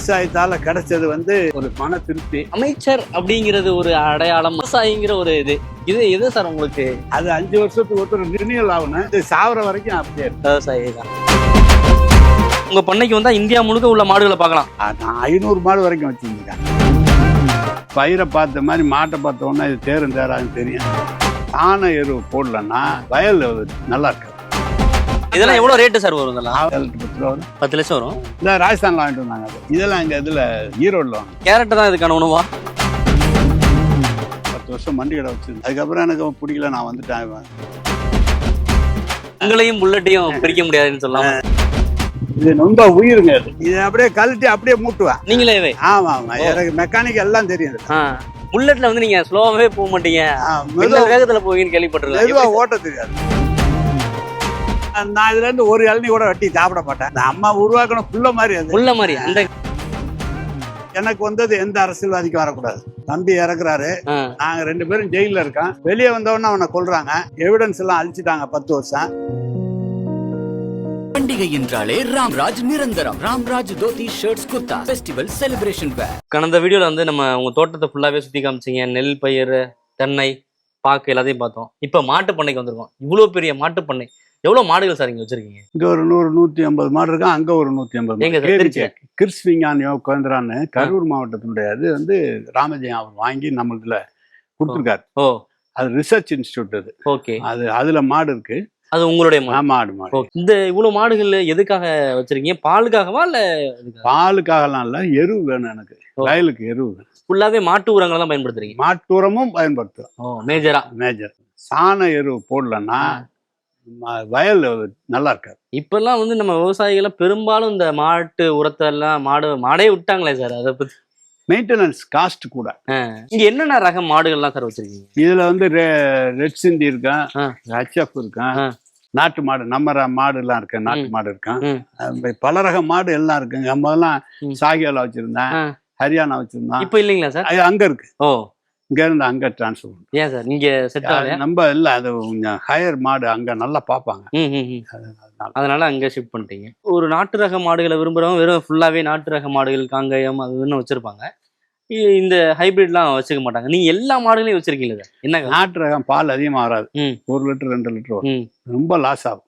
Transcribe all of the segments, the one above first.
விவசாயத்தால கிடைச்சது வந்து ஒரு மன திருப்தி. அமைச்சர் அப்படிங்கிறது ஒரு அடையாளம் விவசாயிங்கிற ஒரு இது. இது எது சார் உங்களுக்கு? அது அஞ்சு வருஷத்துக்கு ஒருத்தர் ரினியல் ஆகணும். இது சாவர வரைக்கும் அப்படியே இருக்கு. விவசாயி தான். உங்க பண்ணைக்கு வந்தா இந்தியா முழுக்க உள்ள மாடுகளை பார்க்கலாம். நான் ஐநூறு மாடு வரைக்கும் வச்சிருந்தேன் பயிரை பார்த்த மாதிரி மாட்டை பார்த்த உடனே இது தேரும் தேராதுன்னு தெரியும் சாண எருவு போடலன்னா வயல் நல்லா இருக்காது இதெல்லாம் எவ்வளவு ரேட்டு சார் வரும் இதெல்லாம்? பத்து ரூபா வரும். பத்து லட்சம் வரும்? இல்லை ராஜஸ்தான்ல வாங்கிட்டு வந்தாங்க அது. இதெல்லாம் இங்கே இதில் ஈரோடில் வாங்க. கேரட் தான் இதுக்கான உணவா? பத்து வருஷம் மண்டி கடை வச்சிருந்தேன். அதுக்கப்புறம் எனக்கு பிடிக்கல நான் வந்துட்டேன் உங்களையும் புல்லட்டையும் பிரிக்க முடியாதுன்னு சொல்லலாம் இது ரொம்ப உயிருங்க இது இது அப்படியே கழட்டி அப்படியே மூட்டுவேன் நீங்களே. ஆமா ஆமா. எனக்கு மெக்கானிக் எல்லாம் தெரியும் புல்லட்ல வந்து நீங்க ஸ்லோவாவே போக மாட்டீங்க. மெதுவா வேகத்துல போவீங்கன்னு கேள்விப்பட்டிருக்கேன். ஓட்ட தெரியாது. நான் இதுல இருந்து ஒரு இளநீ கூட வெட்டி சாப்பிட மாட்டேன். இந்த அம்மா உருவாக்கணும் புள்ள மாதிரி அது. உள்ள மாதிரி அந்த எனக்கு வந்தது எந்த அரசியல்வாதிக்கும் வரக்கூடாது. தம்பி இறக்குறாரு. நாங்க ரெண்டு பேரும் ஜெயில இருக்கோம். வெளியே வந்தவொடனே அவனை கொல்றாங்க. எவிடன்ஸ் எல்லாம் அழிச்சிட்டாங்க பத்து வருஷம். பண்டிகை என்றாலே ராம்ராஜ் நிரந்தரம். Ramraj dhoti shirts kurta festival celebration wear கடந்த வீடியோல வந்து நம்ம உங்க தோட்டத்தை ஃபுல்லாவே சுத்தி காமிச்சீங்க. நெல் பயிர் தென்னை பாக்கு எல்லாத்தையும் பார்த்தோம். இப்ப மாட்டு பண்ணைக்கு வந்திருக்கோம். இவ்வளவு பெரிய மாட்டு பண்ணை எவ்வளவு மாடுகள் சார் இங்க வச்சிருக்கீங்க? இங்க ஒரு நூறு நூத்தி ஐம்பது மாடு இருக்கா? அங்க ஒரு நூத்தி ஐம்பது? கிறிஸ் விஞ்ஞான் யோகேந்திரான்னு கரூர் மாவட்டத்தினுடைய அது வந்து ராமஜெயம் அவர் வாங்கி நம்மளுதுல கொடுத்துருக்காரு. ஓ. அது ரிசர்ச் இன்ஸ்டியூட் அது. ஓகே. அது அதுல மாடு இருக்கு. அது உங்களுடைய மாடு? மாடு. இந்த இவ்வளவு மாடுகள் எதுக்காக வச்சிருக்கீங்க? பாலுக்காகவா இல்ல பாலுக்காகலாம் இல்ல எருவு வேணும் எனக்கு. வயலுக்கு எருவு. ஃபுல்லாவே மாட்டு உரங்களை தான் பயன்படுத்துறீங்க? மாட்டுரமும் பயன்படுத்துறோம். ஓ மேஜரா மேஜர் சாண எருவு போடலன்னா வயல் நல்லா இருக்காது. இப்பெல்லாம் வந்து நம்ம விவசாயிகளை பெரும்பாலும் இந்த மாட்டு உரத்தை எல்லாம் மாடு மாடே விட்டாங்களே சார் அதை பத்தி. மெயின்டெனன்ஸ் காஸ்ட் கூட. இங்க என்னென்ன ரக மாடுகள்லாம் சார் வச்சிருக்கீங்க? இதுல வந்து ரெட் சிந்தி இருக்கான். ஹச்எஃப் இருக்கான். நாட்டு மாடு நம்ம ர- மாடு எல்லாம் இருக்கு நாட்டு. மாடு இருக்கான் பல ரக மாடு எல்லாம் இருக்குங்க. முதல்லாம் ம். சாகியால வச்சிருந்தேன். ஹரியானா வச்சிருந்தேன் இப்ப இல்லைங்களா சார்? அது அங்க இருக்கு. ஓ. இங்க இருந்து அங்க டிரான்ஸ்ஃபர் ஏன் சார்? இங்க செட் நம்ம இல்ல. அது கொஞ்சம் ஹையர் மாடு அங்க நல்லா பார்ப்பாங்க. அதனால. அங்க ஷிஃப்ட் பண்ணிட்டீங்க. ஒரு நாட்டு ரக மாடுகளை விரும்புறவங்க வெறும் ஃபுல்லாவே நாட்டு ரக மாடுகள் காங்கயம் அது இதுன்னு வச்சிருப்பாங்க. இந்த ஹைபிரிட்லாம் வச்சுக்க மாட்டாங்க. நீங்க எல்லா மாடுகளையும் வச்சிருக்கீங்களா சார்? என்னங்க நாட்டு ரகம் பால் அதிகமா வராது. ஒரு லிட்டர் ரெண்டு லிட்டர் வரும். ரொம்ப லாஸ் ஆகும்.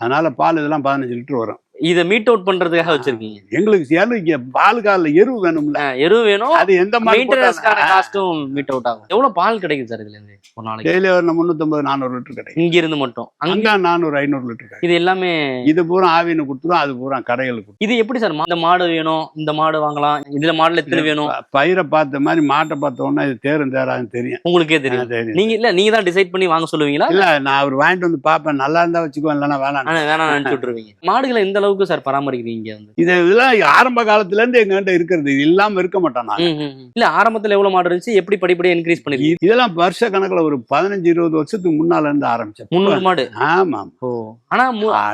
அதனால பால் இதெல்லாம் பதினஞ்சு லிட்டர் வரும். இதை மீட் அவுட் பண்றதுக்காக வச்சிருக்கீங்க. எங்களுக்கு ஏன்னு இங்க பால் காலில் எருவு வேணும்ல. எரு வேணும். அது எந்த மெயின்டெனன்ஸ்க்கான காஸ்ட்டும் மீட் அவுட் ஆகும். எவ்வளவு பால் கிடைக்கும் சார் இதுல இருந்து? ஒரு நாளைக்கு. டெய்லி ஒரு முந்நூற்றம்பது நானூறு லிட்டர் கிடைக்கும். இங்க இருந்து மட்டும். அங்க நானூறு ஐநூறு லிட்டர் இது எல்லாமே இது பூரா ஆவின்னு கொடுத்துரும் அது பூரா கடைகளுக்கு. இது எப்படி சார் இந்த மாடு வேணும் இந்த மாடு வாங்கலாம் இதுல மாடுல எத்தனை வேணும்? பயிரை பார்த்த மாதிரி மாட்டை பார்த்த உடனே இது தேரும் தேராதுன்னு தெரியும். உங்களுக்கே தெரியும். நீங்க இல்ல நீங்க தான் டிசைட் பண்ணி வாங்க சொல்லுவீங்களா? இல்ல நான் அவர் வாங்கிட்டு வந்து பார்ப்பேன். நல்லா இருந்தா வச்சுக்குவேன் இல்லைன்னா வேணாம். வேணாம் நினைச்சு விட்டுருவீங்க மாடுகளை எந்த அளவுக்கு சார் பராமரிக்கிறீங்க வந்து? இது இதெல்லாம் ஆரம்ப காலத்துல இருந்து எங்ககிட்ட இருக்கிறது. இது இல்லாம இருக்க மாட்டோம் ம். இல்ல ஆரம்பத்துல எவ்வளவு மாடு இருந்துச்சு? எப்படி படிப்படியா இன்க்ரீஸ் பண்ணிருக்கீங்க? இதெல்லாம் வருஷ கணக்குல ஒரு பதினஞ்சு இருபது வருஷத்துக்கு முன்னால இருந்து ஆரம்பிச்சேன் முந்நூறு மாடு? ஆமா ஓ ஆனா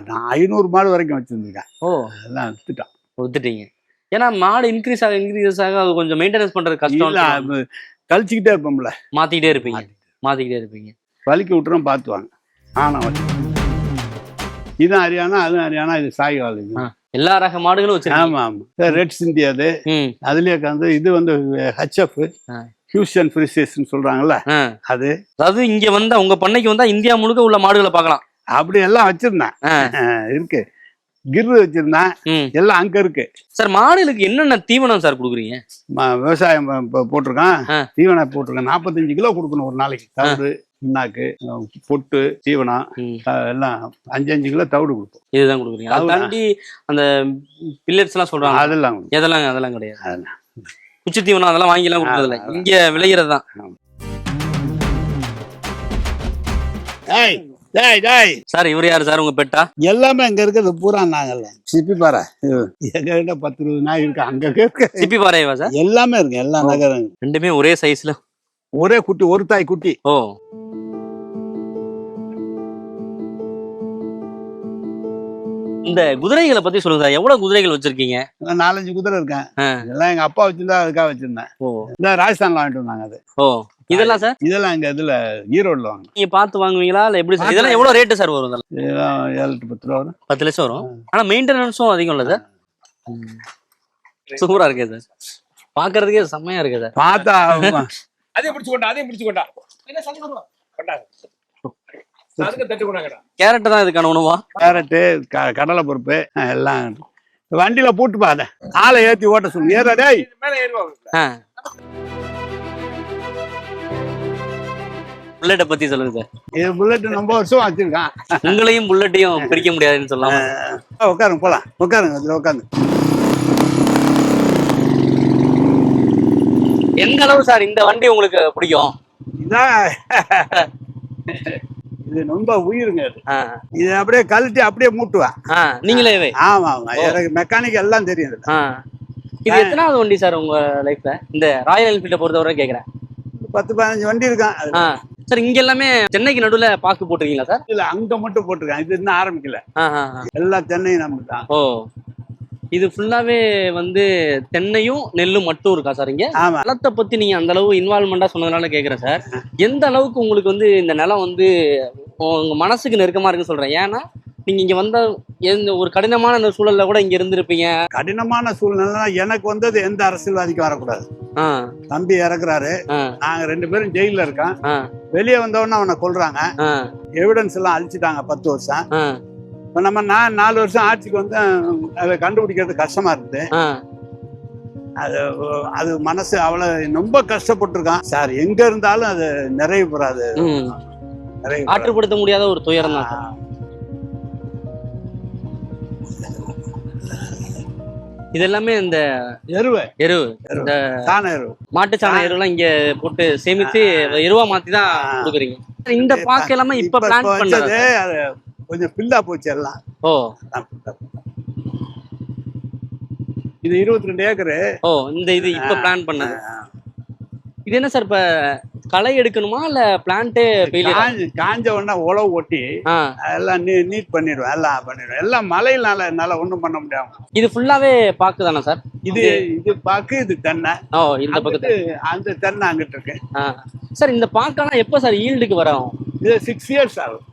நான் ஐநூறு மாடு வரைக்கும் வச்சிருந்திருக்கேன். ஓ. அதெல்லாம் வித்துட்டான் வித்துட்டீங்க. ஏன்னா மாடு இன்க்ரீஸ் ஆக இன்க்ரீஸ் ஆக அது கொஞ்சம் மெயின்டெனன்ஸ் பண்றது கஷ்டம் கழிச்சுக்கிட்டே இருப்போம்ல. மாத்திக்கிட்டே இருப்பீங்க. மாத்திக்கிட்டே. இருப்பீங்க. வலிக்கு விட்டுறோம் பார்த்துவாங்க ஆனா இதுவும் ஹரியானா அதுவும் ஹரியானா இது சாய்வால் இது. எல்லா ரக மாடுகளும் வச்சிருக்கீங்க. ஆமா ஆமா. ரெட் சிந்தி அது. ம். அதுலயே வந்து இது வந்து ஹச்எஃப். ஹியூஸ்டன் ஃப்ரிசேஷன் சொல்றாங்கல்ல. அது. அதாவது இங்க வந்தா உங்க பண்ணைக்கு வந்தா இந்தியா முழுக்க உள்ள மாடுகளை பார்க்கலாம். அப்படி எல்லாம் வச்சிருந்தேன் இருக்கு. கிரு வச்சிருந்தேன். எல்லாம் அங்க இருக்கு. சார் மாடுகளுக்கு என்னென்ன தீவனம் சார் கொடுக்குறீங்க? விவசாயம் போட்டிருக்கான். தீவனம் போட்டிருக்கேன். நாற்பத்தஞ்சு கிலோ கொடுக்கணும் ஒரு நாளைக்கு. தவிடு அஹ் பொட்டு தீவனம் எல்லாம் அஞ்சு அஞ்சு கிலோ தவிடு கொடுப்போம். இதுதான் கொடுக்குறீங்க. அதை. தாண்டி அந்த பில்லட்ஸ் எல்லாம் சொல்றாங்க. அதெல்லாம். எதெல்லாம் அதெல்லாம் கிடையாது. அதெல்லாம். குச்சி தீவனம் அதெல்லாம் வாங்கி எல்லாம் கொடுக்கறதில்ல. இங்க விளையிறது தான். சார் இவர் யாரு சார்? உங்க பெட்டா? எல்லாமே இங்க இருக்கிறது பூரா நாங்கல்ல சிப்பி பாரு எங்க கிட்ட பத்து இருபது நாய் இருக்கு அங்க இருக்கு. சிப்பி பாறையவா சார்? எல்லாமே இருக்கு எல்லா நகரம் ரெண்டுமே ஒரே சைஸ்ல ஒரே குட்டி ஒரு தாய் குட்டி. ஓ. இந்த குதிரைகளை பத்தி சொல்லுங்க. எவ்வளவு குதிரைகள் வச்சிருக்கீங்க? நான் நாலஞ்சு குதிரை இருக்கேன். ஆ. இதெல்லாம் எங்க அப்பா வச்சிருந்தா அதுக்காக வச்சிருந்தேன். ஓ. இந்த ராஜஸ்தான்ல வாங்கிட்டு வந்தாங்க அது. ஓ. இதெல்லாம் சார்? இதெல்லாம் இங்க இதுல ஈரோடுல வாங்க நீங்க பார்த்து வாங்குவீங்களா? இல்ல எப்படி சார்? இதெல்லாம் எவ்வளவு ரேட்டு சார் வரும் இதெல்லாம்? ஏழு பத்து ரூபா வரும். பத்து லட்சம் வரும். ஆனா மெயின்டெனன்ஸும் அதிகம் இல்ல சார்? சூப்பரா இருக்கே சார். பாக்குறதுக்கே செம்மையா இருக்கு சார். பார்த்தா அதையும் பிடிச்சு கொண்டா அதையும் பிடிச்சு கொண்டா. அதுக்கு தட்டு கொண்டாங்கடா. கேரட் தான் இதுக்கான உணவா? கேரட்டு க கடலை பருப்பு எல்லாம். வண்டியில பூட்டு பாத ஆளை ஏத்தி ஓட்ட சொல்லு. ஏறா டேய் இது மேல ஏறுவாங்க புல்லட்டை பத்தி சொல்லுங்க சார். இது புல்லட் ரொம்ப வருஷம் வச்சிருக்கான். உங்களையும் புல்லட்டையும் பிரிக்க முடியாதுன்னு சொல்லலாம் உட்காருங்க போலாம். உட்காருங்க இதுல உட்காந்து எந்த அளவு சார் இந்த வண்டி உங்களுக்கு பிடிக்கும்? இது? ரொம்ப உயிருங்க இது ஆ, இது அப்படியே கழட்டி அப்படியே மூட்டுவேன் நீங்களே ஆமா ஆமா எனக்கு மெக்கானிக் எல்லாம் தெரியும். இது எத்தனாவது வண்டி சார் உங்க லைஃப்ல இந்த ராயல் என்ஃபீல்ட பொறுத்தவரை கேக்குறேன். பத்து பதினஞ்சு வண்டி இருக்கான் அது. சார் இங்க எல்லாமே சென்னைக்கு நடுவுல பாக்கு போட்டிருக்கீங்களா சார்? இல்ல அங்க மட்டும் போட்டிருக்கான். இது இன்னும் ஆரம்பிக்கல. ஆ, ஆ, ஆ. எல்லா தென்னையும் நம்ம தான். ஓ. இது ஃபுல்லாவே வந்து தென்னையும் நெல்லும் மட்டும் இருக்கா சார் இங்க? நிலத்தை பத்தி நீங்க அந்த அளவு இன்வால்மெண்டா சொன்னதுனால கேக்குறேன் சார் எந்த அளவுக்கு உங்களுக்கு வந்து இந்த நிலம் வந்து உங்க மனசுக்கு நெருக்கமா இருக்குன்னு சொல்றேன். ஏன்னா நீங்க இங்க வந்த எந்த ஒரு கடினமான சூழல்ல கூட இங்க இருந்திருப்பீங்க. கடினமான சூழ்நிலை எனக்கு வந்தது எந்த அரசியல்வாதிக்கும் வரக்கூடாது. தம்பி இறக்குறாரு. நாங்க ரெண்டு பேரும் ஜெயில இருக்கோம். வெளியே வந்தவொடனே அவனை கொல்றாங்க. எவிடன்ஸ் எல்லாம் அழிச்சிட்டாங்க பத்து வருஷம். இப்ப நம்ம நான் நாலு வருஷம் ஆட்சிக்கு வந்து அதை கண்டுபிடிக்கிறது கஷ்டமா இருக்குது ஆ. அது அது மனசு அவ்வளவு ரொம்ப கஷ்டப்பட்டிருக்கான். சார் எங்க இருந்தாலும் அது நிறைவு பெறாது. ஆற்றுப்படுத்த முடியாத ஒரு துயரம் தான். சார். ஆ. இது எல்லாமே இந்த எருவை. எருவு. இந்த தான எருவு. மாட்டு சாண எருவெல்லாம் இங்க போட்டு சேமித்து எருவா மாத்தி தான் கொடுக்குறீங்க. இந்த பாக்கு எல்லாமே இப்ப பிளான் பண்ணது? கொஞ்சம் பில்லா போச்சு எல்லாம். ஓ. இது இருபத்தி ரெண்டு ஏக்கரு. ஓ இந்த இது இப்ப பிளான் பண்ணது. இது என்ன சார் இப்ப களை எடுக்கணுமா இல்ல பிளான்ட்டே காஞ்ச காஞ்ச உடனே உழவு ஒட்டி எல்லாம் நீ நீட் பண்ணிடுவேன் எல்லாம் பண்ணிடுவேன். எல்லாம் மழையினால என்னால ஒண்ணும் பண்ண முடியாம. இது ஃபுல்லாவே பாக்கு தானே சார்? இது இது பாக்கு இது தென்னை. ஓ இந்த பக்கத்து அந்த தென்னை அங்கிட்டு இருக்கு. சார் இந்த பாக்கெல்லாம் எப்போ சார் ஈல்டுக்கு வரும்? இது சிக்ஸ் இயர்ஸ் ஆகும்.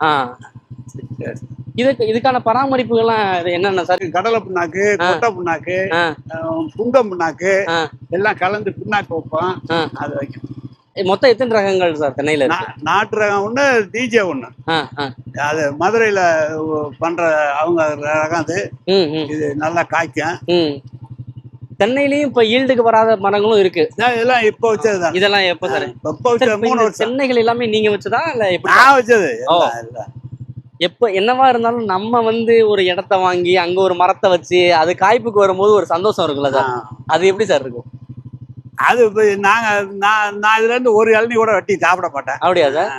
இதுக்கு இதுக்கான பராமரிப்புகள்லாம் என்னென்ன சார்? கடலை புண்ணாக்கு கொட்டை புண்ணாக்கு புங்கம் புண்ணாக்கு எல்லாம் கலந்து புண்ணாக்கு வைப்போம். அது வைக்கும். மொத்தம் எத்தனை ரகங்கள் சார் தென்னையில நாட்டு ரகம் ஒண்ணு டிஜே ஒண்ணு. அது மதுரையில பண்ற அவங்க ரகம் அது. இது நல்லா காய்க்கும். தென்னையிலயும் இப்ப ஈல்டுக்கு வராத மரங்களும் இருக்கு. இதெல்லாம் இப்ப வச்சதுதான்? இதெல்லாம் எப்போ சார்? இப்ப வச்சது மூணு தென்னைகள் எல்லாமே நீங்க வச்சதா இல்ல எப்படி? நான் வச்சது. எப்ப என்னவா இருந்தாலும் நம்ம வந்து ஒரு இடத்த வாங்கி அங்க ஒரு மரத்தை வச்சு அது காய்ப்புக்கு வரும்போது ஒரு சந்தோஷம் இருக்குல்ல சார். அது எப்படி சார் இருக்கும்? அது இப்ப நாங்க நான் நான் இதுல இருந்து ஒரு இளநீ கூட வெட்டி சாப்பிட மாட்டேன். அப்படியா சார்?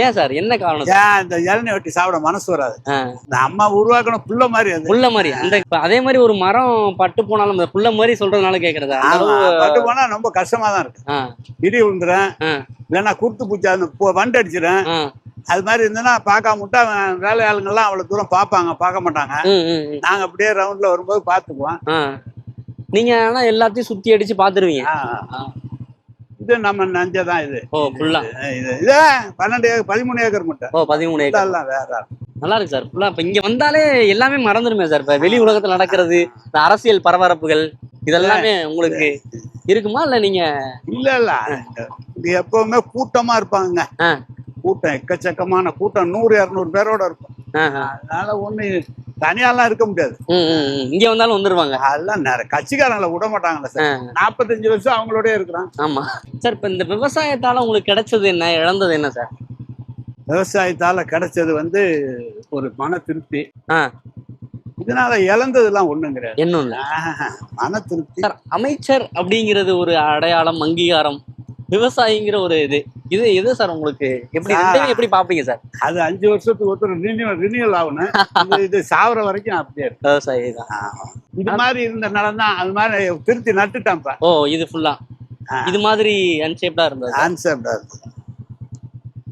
ஏன் சார்? என்ன காரணம் ஏன் இந்த இளநீ வெட்டி சாப்பிட மனசு வராது. இந்த அம்மா உருவாக்கணும் புள்ள மாதிரி அது. புள்ள மாதிரி. அந்த அதே மாதிரி ஒரு மரம் பட்டு போனாலும் அந்த புள்ள மாதிரி சொல்றதுனால அளவு பட்டு போனா ரொம்ப கஷ்டமா தான் இருக்கு இடி விழுந்துறேன் இல்லைன்னா குருத்து பூச்சி அந்த வண்டு அடிச்சிடும் ஆ. அது மாதிரி இருந்ததுன்னா பார்க்காம விட்டா வேலை ஆளுங்கெல்லாம் அவ்வளவு தூரம் பார்ப்பாங்க பார்க்க மாட்டாங்க. நாங்க அப்படியே ரவுண்ட்ல வரும்போது பார்த்துக்குவோம். ஆ. நீங்க ஆனா எல்லாத்தையும் சுத்தி அடிச்சு பாத்துருவீங்க. இது நம்ம நஞ்சதான் இது. ஓ ஃபுல்லா. இது இது பன்னெண்டு ஏக்கர் பதிமூணு ஏக்கர் மட்டும் ஓ பதிமூணு ஏக்கர். இதெல்லாம் வேற நல்லா இருக்கு சார் ஃபுல்லா. இப்ப இங்க வந்தாலே எல்லாமே மறந்துருமே சார். இப்ப வெளி உலகத்துல நடக்கிறது இந்த அரசியல் பரபரப்புகள் இதெல்லாமே உங்களுக்கு இருக்குமா? இல்ல நீங்க இல்ல இல்ல. இது எப்பவுமே கூட்டமா இருப்பாங்க. கூட்டம் எக்கச்சக்கமான கூட்டம். நூறு இருநூறு பேரோட இருக்கும். அதனால ஒண்ணு தனியாலாம் இருக்க முடியாது. இங்க வந்தாலும் வந்துருவாங்க. அதெல்லாம் நிறைய கட்சிக்காரங்களை விட மாட்டாங்கல்ல சார். நாற்பத்தஞ்சு வருஷம் அவங்களோடய இருக்கிறான். ஆமா. சார் இப்ப இந்த விவசாயத்தால உங்களுக்கு கிடைச்சது என்ன? இழந்தது என்ன சார்? விவசாயத்தால கிடைச்சது வந்து ஒரு மன திருப்தி. இதனால இழந்ததெல்லாம் ஒண்ணும் கிடையாது என்ன மன திருப்தி. சார் அமைச்சர் அப்படிங்கிறது ஒரு அடையாளம் அங்கீகாரம். விவசாயிங்கிற ஒரு இது. இது எது சார் உங்களுக்கு எப்படி எப்படி பாப்பீங்க சார்? அது அஞ்சு வருஷத்துக்கு ஒருத்தர் ரினியூவல் ரினியூவல் ஆகணும். இது- சாவர வரைக்கும் அப்படியே விவசாயி தான். இது மாதிரி இருந்த நிலம் தான் அது மாதிரி திருத்தி நட்டுட்டான்ப்பா. ஓ இது ஃபுல்லா. இது மாதிரி அன்ஷேப்டா இருந்தது ஆன்சர்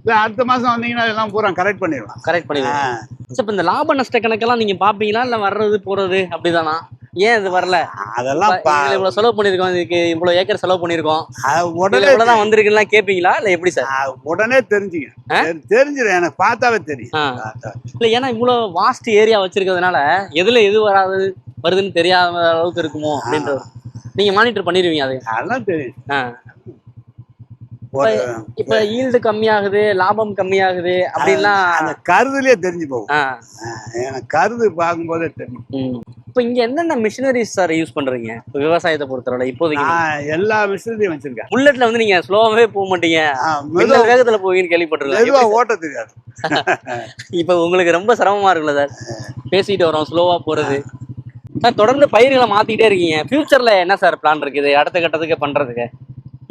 இல்ல அடுத்த மாசம் வந்தீங்கன்னா எல்லாம் பூரா கரெக்ட் பண்ணிடலாம். கரெக்ட். சார் இப்ப இந்த லாப நஷ்ட கணக்கெல்லாம் நீங்க பாப்பீங்களா? இல்ல வர்றது போறது அப்படிதானா? ஏன் இது வரல? அதெல்லாம் இவ்வளவு செலவு பண்ணிருக்கோம் இதுக்கு இவ்வளவு ஏக்கர் செலவு பண்ணிருக்கோம். உடனே இவ்வளவுதான் வந்திருக்குலாம் கேப்பீங்களா? இல்ல எப்படி சார்? உடனே தெரிஞ்சுங்க. தெரி- தெரிஞ்சிடும் எனக்கு பார்த்தாவே தெரியும். இல்ல ஏன்னா இவ்வளவு வாஸ்ட் ஏரியா வச்சிருக்கிறதுனால எதுல எது வராது வருதுன்னு தெரியாத அளவுக்கு இருக்குமோ அப்படின்ற ஒரு- நீங்க மானிட்டர் பண்ணிடுவீங்க அது. அதெல்லாம் தெரியும். இப்ப ஈல்டு கம்மியாகுது லாபம் கம்மியாகுது அப்படின்லாம் அந்த கருதுலயே தெரிஞ்சு போகும். கருது பார்க்கும்போதே தெரியும். இப்ப இங்க என்னென்ன மிஷினரிஸ் சார் யூஸ் பண்றீங்க? விவசாயத்தை பொறுத்தவரை இப்போதைக்கு எல்லா விஷயத்தையும் வச்சிருக்கேன். புல்லட்ல வந்து நீங்க ஸ்லோவாவே போக மாட்டீங்க. மெதுவா வேகத்துல போவீங்கன்னு கேள்விப்பட்டிருக்கேன். ஓட்ட தெரியாது. இப்ப உங்களுக்கு ரொம்ப சிரமமா இருக்குல்ல சார் பேசிட்டு வரோம் ஸ்லோவா போறது. சார் தொடர்ந்து பயிர்களை மாத்திட்டே இருக்கீங்க. ஃபியூச்சர்ல என்ன சார் பிளான் இருக்குது? அடுத்த கட்டத்துக்கு பண்றதுக்கு?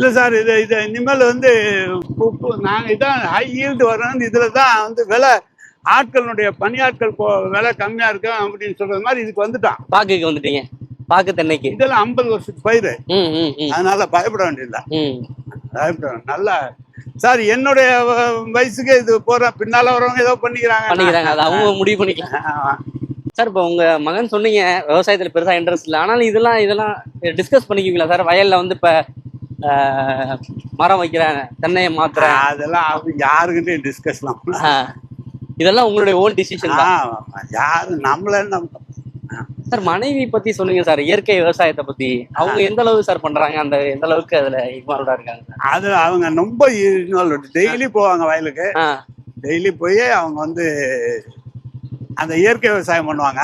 இல்ல சார் இது இது இனிமேல் வந்து பு- பு- நாங்க இதான் ஹை ஈல்டு வரணும் இதுல தான் வந்து விலை ஆட்களுடைய பணியாட்கள் விலை கம்மியா இருக்கும் அப்படின்னு சொல்றது மாதிரி இதுக்கு வந்துட்டான். பாக்குக்கு வந்துட்டீங்க. பாக்கு தென்னைக்கு. இதெல்லாம் ஐம்பது வருஷத்துக்கு பயிர். அதனால பயப்பட வேண்டியதில்லை. பயப்பட. நல்லா சார் என்னுடைய வயசுக்கு இது போற பின்னால வரவங்க ஏதோ பண்ணிக்கிறாங்க. பண்ணிக்கிறாங்க. அது அவங்க முடிவு பண்ணிக்கலாம். சார் இப்போ உங்க மகன் சொன்னீங்க விவசாயத்துல பெருசா இன்ட்ரெஸ்ட் இல்லை. ஆனாலும் இதெல்லாம் இதெல்லாம் டிஸ்கஸ் பண்ணிக்குவீங்களா சார்? வயல்ல வந்து இப்ப மரம் வைக்கிறேன் தென்னையை மாத்துறேன். அதெல்லாம் அவங்க யாருக்கிட்டையும் டிஸ்கஸ்லாம் இதெல்லாம் உங்களுடைய ஓன் டிசிஷன் தான். யாரு நம்மள நம்ம சார் மனைவி பத்தி சொன்னீங்க சார் இயற்கை விவசாயத்தை பத்தி. அவங்க எந்த அளவுக்கு சார் பண்றாங்க? அந்த எந்த அளவுக்கு அதுல இன்வால்வ்டா இருக்காங்க அது அவங்க ரொம்ப டெய்லி போவாங்க வயலுக்கு. டெய்லி போய் அவங்க வந்து அந்த இயற்கை விவசாயம் பண்ணுவாங்க.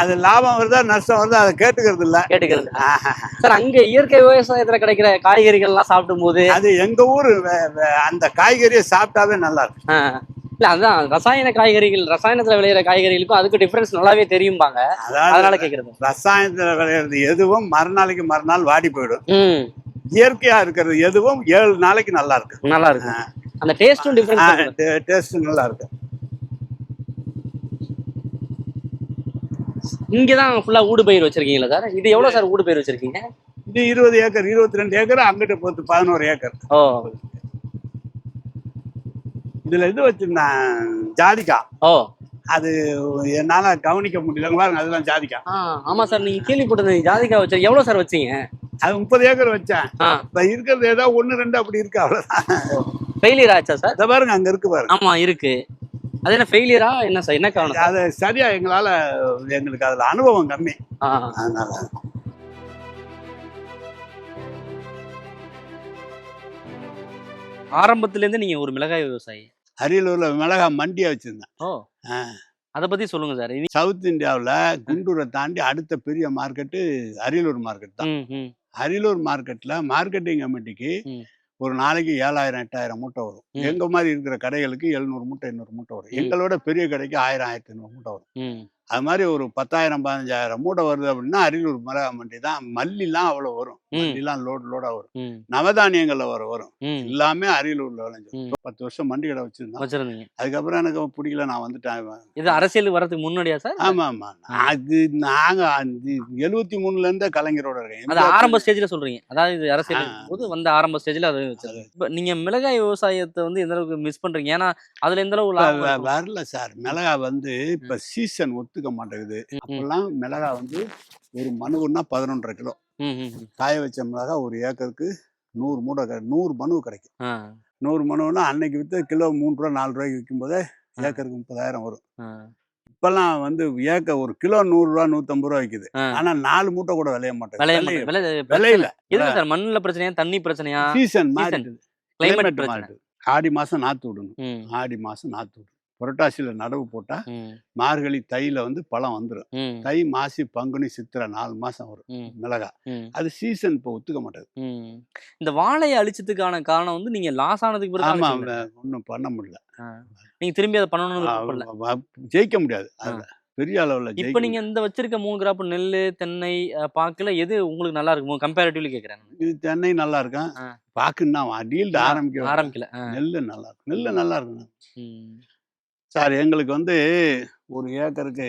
அது லாபம் வருதா நஷ்டம் வருதா அதை கேட்டுக்கிறது இல்ல கேட்டுக்கிறது. சார் அங்க இயற்கை விவசாயத்துல கிடைக்கிற காய்கறிகள் எல்லாம் சாப்பிடும் போது அது எங்க ஊரு அந்த காய்கறியை சாப்பிட்டாவே நல்லா இருக்கும் இல்ல அதான் ரசாயன காய்கறிகள் ரசாயனத்துல விளையிற காய்கறிகளுக்கும் அதுக்கு டிஃபரன்ஸ் நல்லாவே தெரியும்பாங்க. அதனால கேக்குறது. ரசாயனத்துல விளையிறது எதுவும் மறுநாளைக்கு மறுநாள் வாடி போயிடும். இயற்கையா இருக்கிறது எதுவும் ஏழு நாளைக்கு நல்லா இருக்கு. நல்லா இருக்கு. அந்த டேஸ்டும் டிஃபரன்ஸ் டேஸ்ட் நல்லா இருக்கு. இங்க தான் ஃபுல்லா ஊடு பயிர் வச்சிருக்கீங்களா சார் இது எவ்வளவு சார் ஊடு பயிர் வச்சிருக்கீங்க? இது இருபது ஏக்கர் இருபத்தி ரெண்டு ஏக்கர் அங்கிட்ட போத்து பதினோரு ஏக்கர். ஓ. இதுல இது வச்சிருந்தேன் ஜாதிக்கா. ஓ. அது என்னால கவனிக்க முடியல. பாருங்க அதெல்லாம் ஜாதிக்கா. ஆமா சார் நீங்க கேள்விப்பட்டது ஜாதிகா வச்சு எவ்வளவு சார் வச்சீங்க? அது முப்பது ஏக்கர் வச்சேன். இப்ப இருக்கிறது ஏதோ ஒண்ணு ரெண்டு அப்படி இருக்கு அவ்வளவுதான். ஃபெயிலியர் ஆச்சா சார் இதை பாருங்க அங்க இருக்கு பாருங்க. ஆமா இருக்கு. அது என்ன ஃபெயிலியரா என்ன சார் என்ன காரணம்? அது சரியா எங்களால எங்களுக்கு அதுல அனுபவம் கம்மி. அதனால. ஆரம்பத்துல இருந்து நீங்க ஒரு மிளகாய் விவசாயி. அரியலூர்ல மிளகா மண்டியா வச்சிருந்தேன். ஓ. அத பத்தி சொல்லுங்க சார் சவுத் இந்தியாவுல குண்டூரை தாண்டி அடுத்த பெரிய மார்க்கெட்டு அரியலூர் மார்க்கெட் தான். அரியலூர் மார்க்கெட்ல மார்க்கெட்டிங் கமிட்டிக்கு. ஒரு நாளைக்கு ஏழாயிரம் எட்டாயிரம் மூட்டை வரும். எங்க மாதிரி இருக்கிற கடைகளுக்கு எழுநூறு மூட்டை எண்ணூறு மூட்டை வரும். எங்களோட பெரிய கடைக்கு ஆயிரம் ஆயிரத்தி ஐநூறு மூட்டை வரும் அது மாதிரி ஒரு பத்தாயிரம் பதினஞ்சாயிரம் மூட்டை வருது அப்படின்னா அரியலூர் மிளகா மண்டி தான். மல்லிலாம் அவ்வளோ வரும். மல்லிலாம் லோடு லோடா வரும். நவதானியங்கள்ல வர வரும். எல்லாமே அரியலூர்ல விளைஞ்சு. பத்து வருஷம் மண்டி கடை வச்சிருந்தோம். வச்சிருந்தீங்க. அதுக்கப்புறம் எனக்கு பிடிக்கல நான் வந்துட்டேன். இது அரசியல் வரதுக்கு முன்னாடியா சார்? ஆமா ஆமா. அது நாங்க அந்த எழுவத்தி மூணுல இருந்தே கலைஞரோட இருக்கேன் அது ஆரம்ப ஸ்டேஜ்ல சொல்றீங்க. அதாவது இது அரசியல். போது வந்த ஆரம்ப ஸ்டேஜ்ல அது இப்ப நீங்க மிளகாய் விவசாயத்தை வந்து எந்த அளவுக்கு மிஸ் பண்றீங்க? ஏன்னா அதுல எந்த அளவு இப்ப லாபம் வ- இருக்கும்? வரல சார். மிளகா வந்து இப்ப சீசன் ஒத்துக்க மாட்டேங்குது. அப்பெல்லாம் மிளகா வந்து ஒரு மனுவுன்னா பதினொன்றரை கிலோ. காய வச்ச மிளகா ஒரு ஏக்கருக்கு நூறு மூட்டை நூறு மனு கிடைக்கும். நூறு மனுன்னா அன்னைக்கு வித்து கிலோ மூணு ரூபா நாலு ரூபாய்க்கு விற்கும் போதே. ஏக்கருக்கு முப்பதாயிரம் வரும். இப்பெல்லாம் வந்து ஏக்க ஒரு கிலோ நூறு ரூபா நூத்தம்பது ரூபா விக்குது. ஆ. ஆனா நாலு மூட்டை கூட விளைய மாட்டேங்குது. விளைய விலை- மாட்டேங்குது. விலை விலையில எதுக்கு சார்? மண்ணுல பிரச்சனையா? தண்ணி பிரச்சனையா? சீசன். மாறிடுது. கிளைமேட் மாறிடுது. ஆடி மாசம் நாத்து விடணும். ஆடி மாசம் நாத்து விடணும். புரட்டாசியில நடவு போட்டா ம், மார்கழி தையில வந்து பழம் வந்துடும் தை மாசி பங்குனி சித்திரை நாலு மாசம் வரும். மிளகா. அது சீசன் இப்போ ஒத்துக்க மாட்டேங்குது ம். இந்த வாழையை அழிச்சதுக்கான காரணம் வந்து நீங்க லாஸ் ஆனதுக்கு பிறகு ஆமா அழிச்சீங்களா? ஒன்றும் பண்ண முடியல. நீங்க திரும்பி அதை வ- ஜெயிக்க முடியாது. அதுல பெரிய அளவுல இப்ப நீங்க இந்த வச்சிருக்க மூணு கிராப் நெல்லு தென்னை பாக்குல எது உங்களுக்கு நல்லா இருக்கும்? கம்பேரிட்டிவ்லி கேக்குறேன் முடியாது. இது தென்னை நல்லா இருக்கும். பாக்குன்னா டீல்டு ஆரம்பிக்க ஆரம்பிக்கல. ஆ, நெல்லு நல்லா இருக்கும். நெல்லு நல்லா இருக்கும். சார் எங்களுக்கு வந்து ஒரு ஏக்கருக்கு.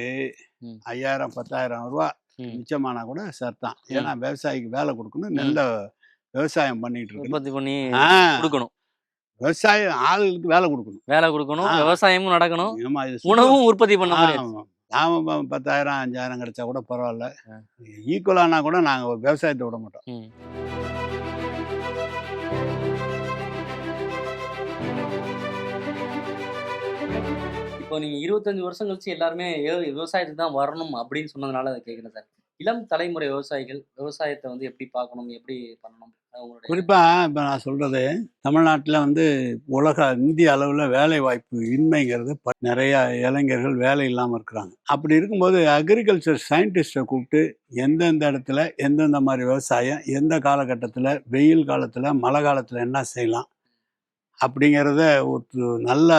ஐயாயிரம் பத்தாயிரம் ரூபா. மிச்சமானா கூட சர்தான் ஏன்னா விவசாயிக்கு வேலை கொடுக்கணும் நெல்ல விவசாயம் பண்ணிட்டு இருக்கணும் உற்பத்தி பண்ணி கொடுக்கணும் விவசாயம் ஆளுகளுக்கு வேலை கொடுக்கணும் வேலை கொடுக்கணும். விவசாயமும் நடக்கணும். உணவும் உற்பத்தி பண்ண. ஆமா பத்தாயிரம் அஞ்சாயிரம் கிடைச்சா கூட பரவாயில்ல. ஈக்குவலானா கூட நாங்க விவசாயத்தை விட மாட்டோம் இப்போ நீங்க இருபத்தஞ்சு வருஷம் கழிச்சு எல்லாருமே விவசாயத்துக்கு தான் வரணும் அப்படின்னு சொன்னதுனால அதை கேட்குறேன் சார். இளம் தலைமுறை விவசாயிகள் விவசாயத்தை வந்து எப்படி பார்க்கணும் எப்படி பண்ணணும்? குறிப்பாக இப்போ நான் சொல்கிறது தமிழ்நாட்டில் வந்து உலக இந்திய அளவில் வேலை வாய்ப்பு இன்மைங்கிறது ப- நிறைய இளைஞர்கள் வேலை இல்லாமல் இருக்கிறாங்க. அப்படி இருக்கும்போது அக்ரிகல்ச்சர் சயின்டிஸ்ட்டை கூப்பிட்டு எந்தெந்த இடத்துல எந்தெந்த மாதிரி விவசாயம் எந்த காலகட்டத்தில் வெயில் காலத்தில் மழை காலத்தில் என்ன செய்யலாம்? அப்படிங்கிறத ஒரு நல்ல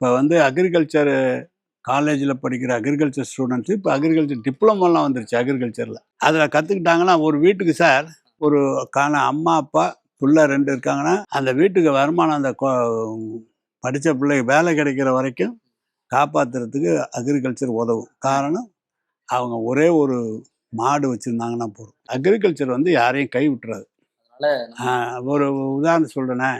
இப்போ வந்து அக்ரிகல்ச்சர் காலேஜில் படிக்கிற அக்ரிகல்ச்சர் ஸ்டூடெண்ட்ஸ் இப்போ அக்ரிகல்ச்சர் டிப்ளமோலாம் வந்துருச்சு அக்ரிகல்ச்சரில் அதில் கற்றுக்கிட்டாங்கன்னா ஒரு வீட்டுக்கு சார் ஒரு காண அம்மா அப்பா பிள்ளை ரெண்டு இருக்காங்கன்னா அந்த வீட்டுக்கு வருமானம் அந்த படித்த பிள்ளை வேலை கிடைக்கிற வரைக்கும் காப்பாற்றுறதுக்கு அக்ரிகல்ச்சர் உதவும். காரணம் அவங்க ஒரே ஒரு மாடு வச்சுருந்தாங்கன்னா போதும். அக்ரிகல்ச்சர் வந்து யாரையும் கை விட்டுறாது ஒரு உதாரணம் சொல்கிறேனே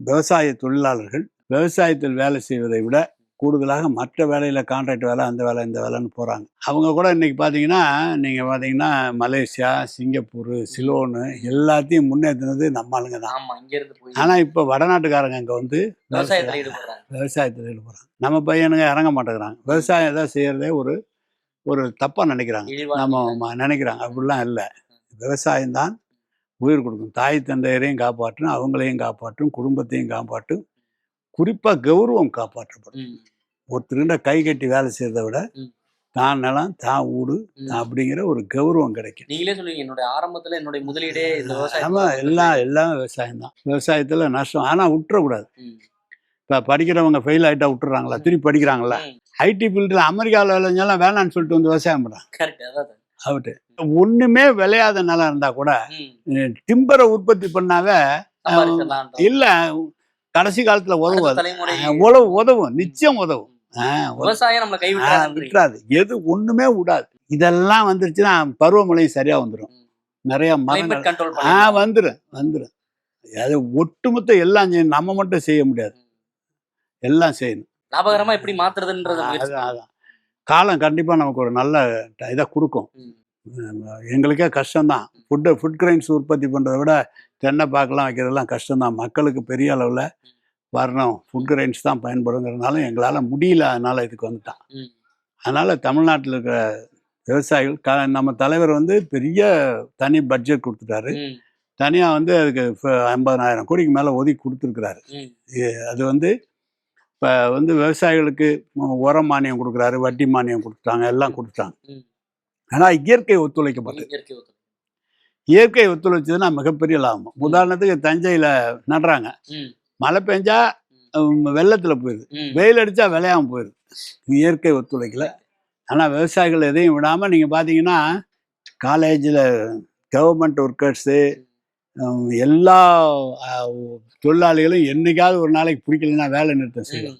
விவசாய தொழிலாளர்கள் விவசாயத்தில் வேலை செய்வதை விட கூடுதலாக மற்ற வேலையில் கான்ட்ராக்ட் வேலை அந்த வேலை இந்த வேலைன்னு போகிறாங்க அவங்க கூட இன்னைக்கு பார்த்தீங்கன்னா நீங்கள் பார்த்தீங்கன்னா மலேசியா சிங்கப்பூர் சிலோனு எல்லாத்தையும் முன்னேற்றினது நம்ம ஆளுங்க தான். ஆனால் இப்போ வடநாட்டுக்காரங்க அங்கே வந்து விவசாயத்துல ஈடுபடுறாங்க. விவசாயத்தில் ஈடுபடுறாங்க. நம்ம பையனுங்க இறங்க மாட்டேங்கிறாங்க. விவசாயம் தான் செய்கிறதே ஒரு ஒரு தப்பாக நினைக்கிறாங்க. நம்ம நினைக்கிறாங்க. அப்படிலாம் இல்லை. விவசாயம் தான் உயிர் கொடுக்கும். தாய் தந்தையரையும் காப்பாற்றும் அவங்களையும் காப்பாற்றும் குடும்பத்தையும் காப்பாற்றும் குறிப்பாக கௌரவம் காப்பாற்றப்படும். ம், ஒருத்தருண்ட கை கட்டி வேலை செய்யறதை விட. தான் நிலம் தான் ஊடு. அப்படிங்கிற ஒரு கௌரவம் கிடைக்கும். நீங்களே சொல்லுவீங்க என்னுடைய ஆரம்பத்துல என்னுடைய முதலீடே இந்த ஆமா விவசாயம் எல்லாம் எல்லாம் விவசாயம் தான் விவசாயத்தில் நஷ்டம் ஆனால் விட்டுறக்கூடாது. இப்போ படிக்கிறவங்க ஃபெயில் ஆகிட்டா விட்டுறாங்களா? திருப்பி படிக்கிறாங்களா? ஐடி ஃபீல்டில் அமெரிக்காவில் விளைஞ்சாலும் வேணான்னு சொல்லிட்டு வந்து விவசாயம் பண்ணுறாங்க. அவுட்டு ஒன்றுமே விளையாத நிலம் இருந்தால் கூட டிம்பரை உற்பத்தி பண்ணாவே. இல்லை கடைசி காலத்தில் உதவும் உழவு உதவும் நிச்சயம் உதவும். விவசாயம் நம்மளை விட்டுறாது. எது ஒண்ணுமே விடாது. இதெல்லாம் வந்துருச்சுன்னா பருவமழையும் சரியா வந்துடும் நிறைய மரங்கள் ஆ வந்துடும் வந்துடும் அது ஒட்டுமொத்த எல்லாம் செய்யணும் நம்ம மட்டும் செய்ய முடியாது. எல்லாம் செய்யணும். லாபகரமா எப்படி மாத்துறதுன்றது. காலம் கண்டிப்பா நமக்கு ஒரு நல்ல இதை கொடுக்கும். எங்களுக்கே கஷ்டம்தான். ஃபுட்டு ஃபுட் கிரைன்ஸ் உற்பத்தி பண்ணுறதை விட தென்னை பாக்கெல்லாம் வைக்கிறதெல்லாம் கஷ்டம்தான். மக்களுக்கு பெரிய அளவில் வரணும் ஃபுட் கிரைன்ஸ் தான் பயன்படுங்கிறதுனால எங்களால் முடியல அதனால் இதுக்கு வந்துட்டான். அதனால் தமிழ்நாட்டில் இருக்கிற விவசாயிகள் க நம்ம தலைவர் வந்து பெரிய தனி பட்ஜெட் கொடுத்துட்டாரு. தனியாக வந்து அதுக்கு ஐம்பதனாயிரம் கோடிக்கு மேலே ஒதுக்கி கொடுத்துருக்குறாரு. அது வந்து இப்போ வந்து விவசாயிகளுக்கு உரம் மானியம் கொடுக்குறாரு வட்டி மானியம் கொடுத்துட்டாங்க எல்லாம் கொடுத்துட்டாங்க. ஆனால் இயற்கை ஒத்துழைக்கப்பட்டது. இயற்கை ஒத்துழைச்சதுன்னா மிகப்பெரிய லாபம். உதாரணத்துக்கு தஞ்சையில் நடுறாங்க. மழை பெஞ்சா வெள்ளத்தில் போயிடுது. வெயில் அடித்தா விளையாம போயிடுது. இயற்கை ஒத்துழைக்கல. ஆனால் விவசாயிகள் எதையும் விடாமல் நீங்கள் பார்த்தீங்கன்னா காலேஜில் கவர்மெண்ட் ஒர்க்கர்ஸு எல்லா தொழிலாளிகளும் என்னைக்காவது ஒரு நாளைக்கு பிடிக்கலன்னா வேலை நிறுத்தம் செய்யும்.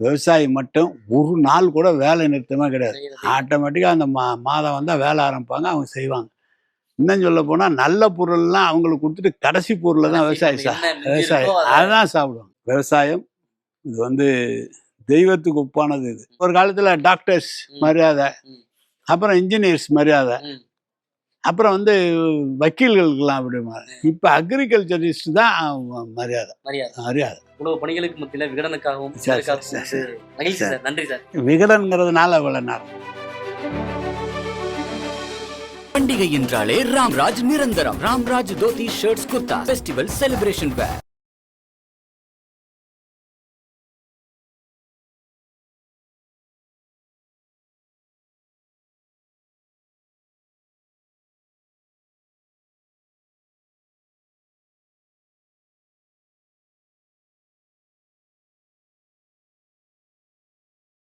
விவசாயி மட்டும் ஒரு நாள் கூட வேலை நிறுத்தமே கிடையாது. ஆட்டோமேட்டிக்காக அந்த மா மாதம் வந்தால் வேலை ஆரம்பிப்பாங்க அவங்க செய்வாங்க. இன்னும் சொல்ல போனால் நல்ல பொருள்லாம் அவங்களுக்கு கொடுத்துட்டு கடைசி பொருளை தான் விவசாயி சா விவசாயம் அதுதான் சாப்பிடுவாங்க. விவசாயம் இது வந்து தெய்வத்துக்கு ஒப்பானது இது. ஒரு காலத்தில் டாக்டர்ஸ். மரியாதை. அப்புறம் இன்ஜினியர்ஸ் மரியாதை. அப்புறம் வந்து வக்கீல்களுக்கெல்லாம் அப்படி இப்போ அக்ரிகல்ச்சரிஸ்ட் தான் மரியாதை. மரியாதை. இவ்வளவு பணிகளுக்கு மத்தியில விகடனுக்காகவும் நன்றி சார். விகடன்கிறதுனால அவ்வளோ நேரம். பண்டிகை என்றாலே ராம்ராஜ் நிரந்தரம். Ramraj dhoti shirts kurta festival celebration wear